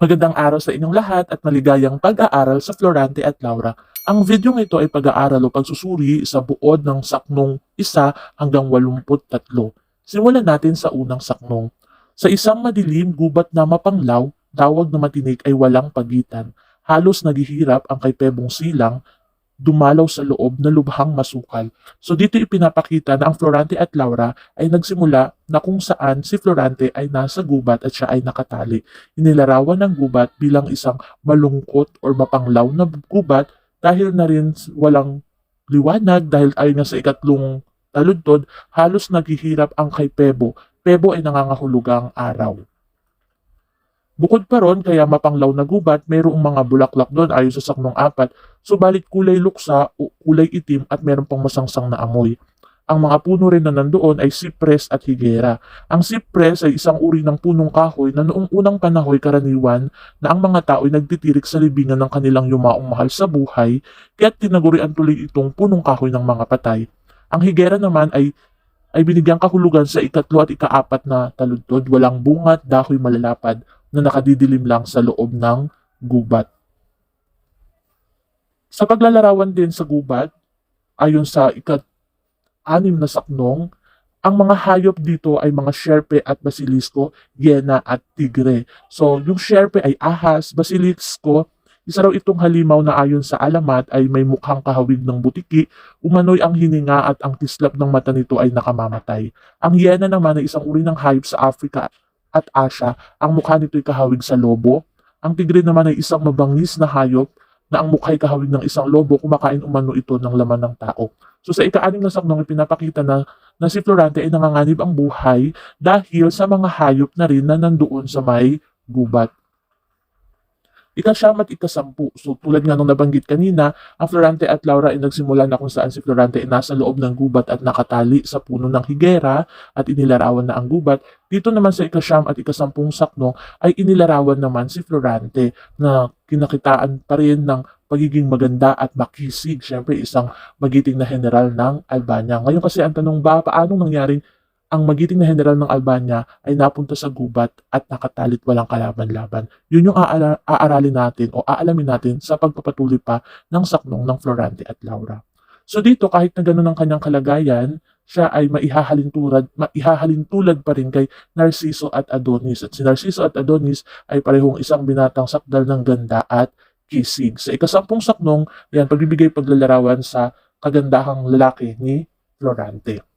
Magandang araw sa inyong lahat at maligayang pag-aaral sa Florante at Laura. Ang video ito ay pag-aaral o pagsusuri sa buod ng saknong isa hanggang 83. Simulan natin sa unang saknong. Sa isang madilim gubat na mapanglaw, tawag na matinig ay walang pagitan. Halos naghihirap ang kay Pebong Silang dumalaw sa loob na lubhang masukal. So dito ipinapakita na ang Florante at Laura ay nagsimula na kung saan si Florante ay nasa gubat at siya ay nakatali. Inilarawan ng gubat bilang isang malungkot or mapanglaw na gubat dahil na rin walang liwanag dahil ay nga sa ikatlong taludtod, halos naghihirap ang kay Pebo. Pebo ay nangangahulugang araw. Bukod pa ron, kaya mapanglaw na gubat, mayroong mga bulaklak doon ayon sa saknong apat, subalit kulay luksa o kulay itim at meron pang masangsang na amoy. Ang mga puno rin na nandoon ay sipres at higera. Ang sipres ay isang uri ng punong kahoy na noong unang panahon karaniwan na ang mga tao ay nagtitirik sa libingan ng kanilang yumaong mahal sa buhay, kaya't tinagurian tuloy itong punong kahoy ng mga patay. Ang higera naman ay ay binigyang kahulugan sa ikatlo at ikaapat na taludtod, walang bungat, dahoy malalapad, na nakadidilim lang sa loob ng gubat. Sa paglalarawan din sa gubat, ayon sa ikat-anim na saknong, ang mga hayop dito ay mga sherpe at basilisko, yena at tigre. So, yung sherpe ay ahas, basilisko, isa raw itong halimaw na ayon sa alamat ay may mukhang kahawig ng butiki, umano'y ang hininga at ang tislap ng mata nito ay nakamamatay. Ang yena naman ay isang uri ng hayop sa Africa at Asia, ang mukha nito'y kahawig sa lobo. Ang tigre naman ay isang mabangis na hayop na ang mukha ay kahawig ng isang lobo, kumakain umano ito ng laman ng tao. So sa ika-anim na saknong ipinapakita na, na si Florante ay nanganganib ang buhay dahil sa mga hayop na rin na nandoon sa may gubat. Ikasyam at ikasampu. So tulad nga nung nabanggit kanina, ang Florante at Laura ay nagsimula na kung saan si Florante ay nasa loob ng gubat at nakatali sa puno ng higera at inilarawan na ang gubat. Dito naman sa ikasyam at ikasampung sakno ay inilarawan naman si Florante na kinakitaan pa rin ng pagiging maganda at makisig. Siyempre isang magiting na general ng Albania. Ngayon kasi ang tanong ba, paano nangyaring ang magiting na general ng Albania ay napunta sa gubat at nakatalit walang kalaban-laban. Yun yung aala- aaralin natin o aalamin natin sa pagpapatuloy pa ng saknong ng Florante at Laura. So dito, kahit na ganun ang kanyang kalagayan, siya ay maihahalin tulad, maihahalin tulad pa rin kay Narciso at Adonis. At si Narciso at Adonis ay parehong isang binatang sakdal ng ganda at kisig. Sa ikasampung saknong, yan, pagbibigay paglalarawan sa kagandahang lalaki ni Florante.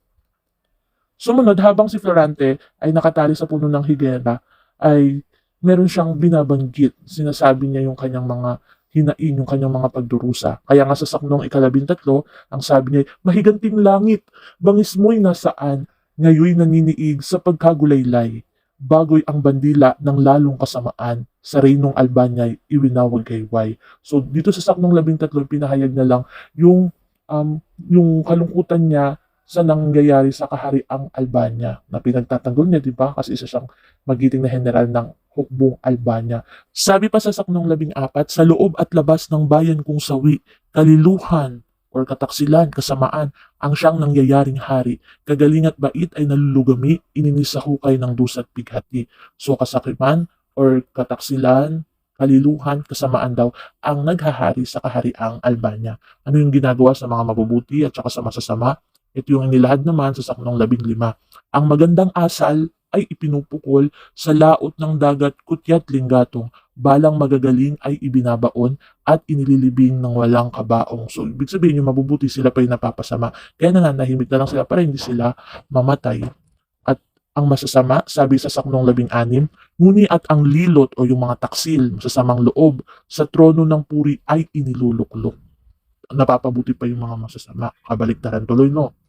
Sumunod, habang si Florante ay nakatali sa puno ng higera, ay meron siyang binabanggit. Sinasabi niya yung kanyang mga hinain, yung kanyang mga pagdurusa. Kaya nga sa saknong ikalabintatlo, ang sabi niya, mahiganting langit, bangis mo'y nasaan, ngayoy naniniig sa pagkagulaylay. Bagoy ang bandila ng lalong kasamaan, sa reynong Albanya'y iwinawag kayway. So dito sa saknong labintatlo, pinahayag na lang yung, um, yung kalungkutan niya sa nangyayari sa kahariang Albania na pinagtatanggol niya, di ba? Kasi isa siyang magiting na general ng hukbong Albania. Sabi pa sa saknong labing apat, sa loob at labas ng bayan kong sawi, kaliluhan or kataksilan, kasamaan, ang siyang nangyayaring hari. Kagaling at bait ay nalulugami, ininis sa hukay ng dusat pighati. So kasakiman or kataksilan, kaliluhan, kasamaan daw ang naghahari sa kahariang Albania. Ano yung ginagawa sa mga mabubuti at saka sa masasama? Ito yung inilahad naman sa saknong labing lima. Ang magandang asal ay ipinupukol sa laot ng dagat kutyat linggatong, balang magagaling ay ibinabaon at inililibing ng walang kabaong. So, ibig sabihin yung mabubuti sila pa yung napapasama. Kaya nananahimik na lang sila para hindi sila mamatay. At ang masasama, sabi sa saknong labing anim, nguni at ang lilot o yung mga taksil, masasamang loob, sa trono ng puri ay iniluluklok. Napapabuti pa yung mga masasama. Kabaliktaran tuloy, no?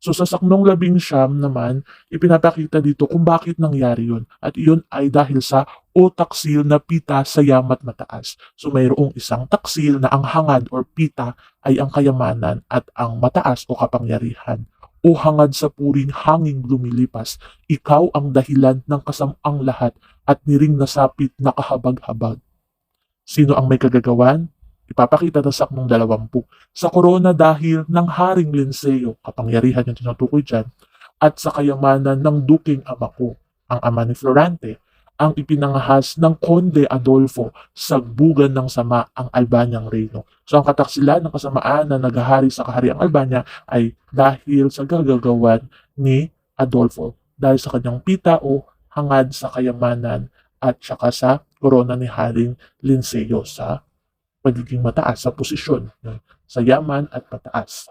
So sa saknong labing siyam naman, ipinapakita dito kung bakit nangyari yun. At iyon ay dahil sa o taksil na pita sa yamat mataas. So mayroong isang taksil na ang hangad or pita ay ang kayamanan at ang mataas o kapangyarihan. O hangad sa puring hanging lumilipas, ikaw ang dahilan ng kasamang lahat at niring nasapit na kahabag-habag. Sino ang may kagagawan? Ipapakita na sakmong dalawampu. Sa korona dahil ng Haring Linseo, kapangyarihan yung tinutukoy dyan, at sa kayamanan ng duking ama ko, ang ama ni Florante, ang ipinangahas ng Konde Adolfo sa bugan ng sama ang Albanyang Reino. So ang kataksilan ng kasamaan na naghahari sa kahariang Albanya ay dahil sa gagagawan ni Adolfo dahil sa kanyang pita o hangad sa kayamanan at saka sa korona ni Haring Linceo sa pagiging mataas sa posisyon, sa yaman at pataas.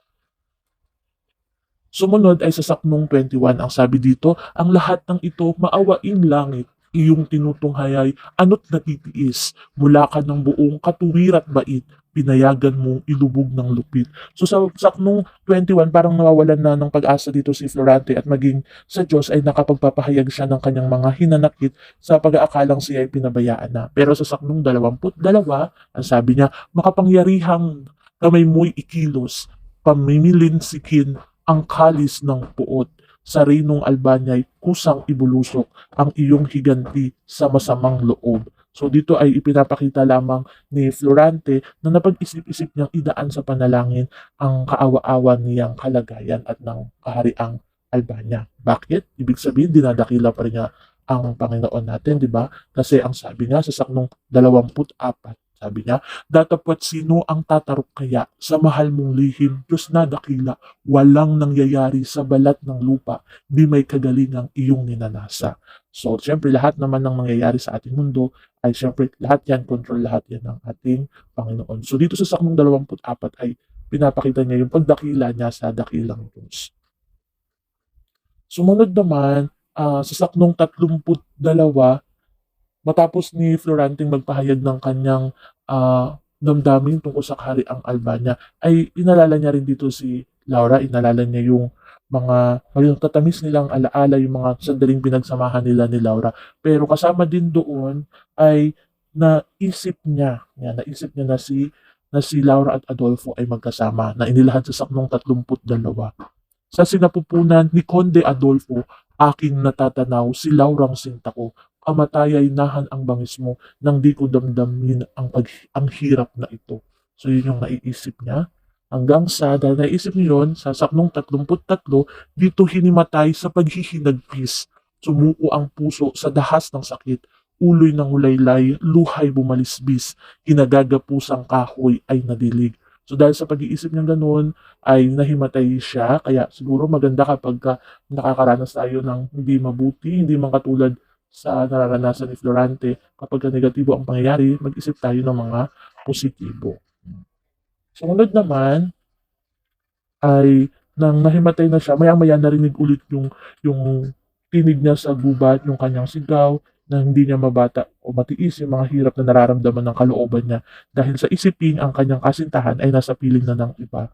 Sumunod ay sa Saknong 21, ang sabi dito, ang lahat ng ito maawaing langit, iyong tinutunghay ano't natitiis, mula ka ng buong katuwir at bait, pinayagan mong ilubog ng lupit. So sa Saknong 21, parang nawawalan na ng pag-asa dito si Florante at maging sa Diyos ay nakapagpapahayag siya ng kanyang mga hinanakit sa pag-aakalang siya ay pinabayaan na. Pero sa Saknong 22, ang sabi niya, makapangyarihang kamay mo'y ikilos, pamimilin sikin ang kalis ng puot. Sa Reynong Albanya'y kusang ibulusok ang iyong higanti sa masamang loob. So dito ay ipinapakita lamang ni Florante na napag-isip-isip niyang idaan sa panalangin ang kaawa-awa niyang kalagayan at ng kahariang Albanya. Bakit? Ibig sabihin, dinadakila pa rin niya ang Panginoon natin, di ba? Kasi ang sabi nga sa saknong 24, sabi niya, datapwat sino ang tatarok kaya sa mahal mong lihim, Diyos na dakila, walang nangyayari sa balat ng lupa, di may kagalingang iyong ninanasa. So, syempre, lahat naman ng nangyayari sa ating mundo ay syempre, lahat yan, control lahat yan ng ating Panginoon. So, dito sa saknong 24 ay pinapakita niya yung pagdakila niya sa dakilang Diyos. Sumunod naman, ah, sa saknong 32, matapos ni Floranting magpahayag ng kanyang ah, damdamin tungkol sa kahariang Albania, ay inalala niya rin dito si Laura, inalala niya yung mga yung tatamis nilang alaala, yung mga sandaling pinagsamahan nila ni Laura. Pero kasama din doon ay naisip niya, yan, naisip niya na si na si Laura at Adolfo ay magkasama na inilahan sa saknong 32. Sa sinapupunan ni Conde Adolfo, aking natatanaw si Laurang sinta ko, kamatayay nahan ang bangis mo nang di ko damdamin ang, pag, ang hirap na ito. So yun yung naiisip niya. Hanggang sa, dahil naisip niyo yun, sa saknong 33, dito hinimatay sa paghihinagpis. Sumuko ang puso sa dahas ng sakit. Uloy ng hulaylay, luhay bumalisbis. Hinagagapusang kahoy ay nadilig. So dahil sa pag-iisip niya ganun, ay nahimatay siya. Kaya siguro maganda kapag ka nakakaranas tayo ng hindi mabuti, hindi man katulad sa nararanasan ni Florante. Kapag ka negatibo ang pangyayari, mag-isip tayo ng mga positibo. Sumunod naman ay nang nahimatay na siya, maya-maya narinig ulit yung, yung tinig niya sa gubat, yung kanyang sigaw, na hindi niya mabata o matiis yung mga hirap na nararamdaman ng kalooban niya dahil sa isipin ang kanyang kasintahan ay nasa piling na ng iba.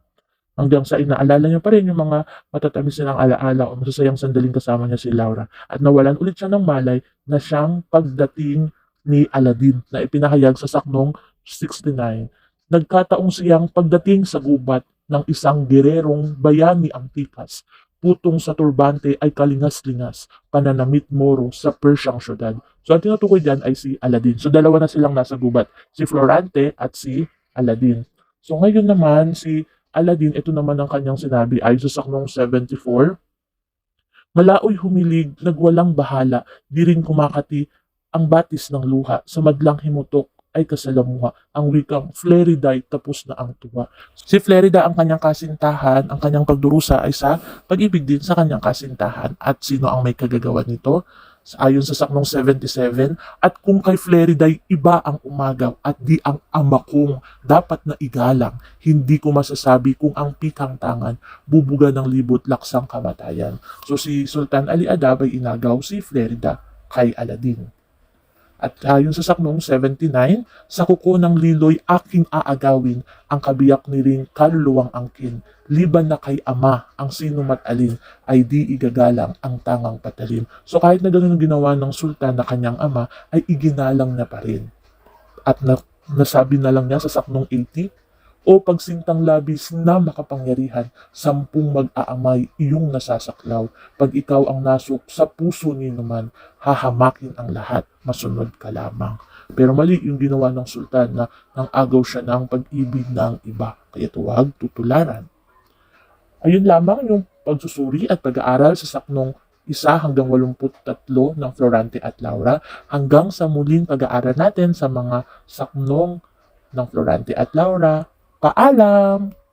Hanggang sa inaalala niya pa rin yung mga matatamis nilang alaala o masasayang sandaling kasama niya si Laura at nawalan ulit siya ng malay na siyang pagdating ni Aladdin na ipinahayag sa saknong 69 nagkataong siyang pagdating sa gubat ng isang gererong bayani ang tikas. Putong sa turbante ay kalingas-lingas, pananamit moro sa Persiang syudad. So ang tinutukoy dyan ay si Aladdin. So dalawa na silang nasa gubat, si Florante at si Aladdin. So ngayon naman si Aladdin, ito naman ang kanyang sinabi ay sa saknong 74. Malaoy humilig, nagwalang bahala, di rin kumakati ang batis ng luha, sa madlang himutok ay kasalamuha. Ang wikang Fleriday tapos na ang tuwa. Si Flerida ang kanyang kasintahan, ang kanyang pagdurusa ay sa pag-ibig din sa kanyang kasintahan. At sino ang may kagagawa nito? Ayon sa saknong 77, at kung kay Fleriday iba ang umagaw at di ang ama kong dapat na igalang, hindi ko masasabi kung ang pikang tangan bubuga ng libot laksang kamatayan. So si Sultan Ali Adab ay inagaw si Flerida kay Aladdin. At ayon sa saknong 79, sa kuko ng liloy aking aagawin, ang kabiyak ni ring kaluluwang angkin. Liban na kay ama, ang sino alin, ay di igagalang ang tangang patalim. So kahit na ganun ang ginawa ng sultan na kanyang ama, ay iginalang na pa rin. At na, nasabi na lang niya sa saknong 80, o pagsintang labis na makapangyarihan, sampung mag-aamay iyong nasasaklaw. Pag ikaw ang nasok sa puso ni naman, hahamakin ang lahat, masunod ka lamang. Pero mali yung ginawa ng sultan na nang agaw siya ng pag-ibig ng iba. Kaya tuwag tutularan. Ayun lamang yung pagsusuri at pag-aaral sa saknong hanggang 83 ng Florante at Laura hanggang sa muling pag-aaral natin sa mga saknong ng Florante at Laura. Paalam!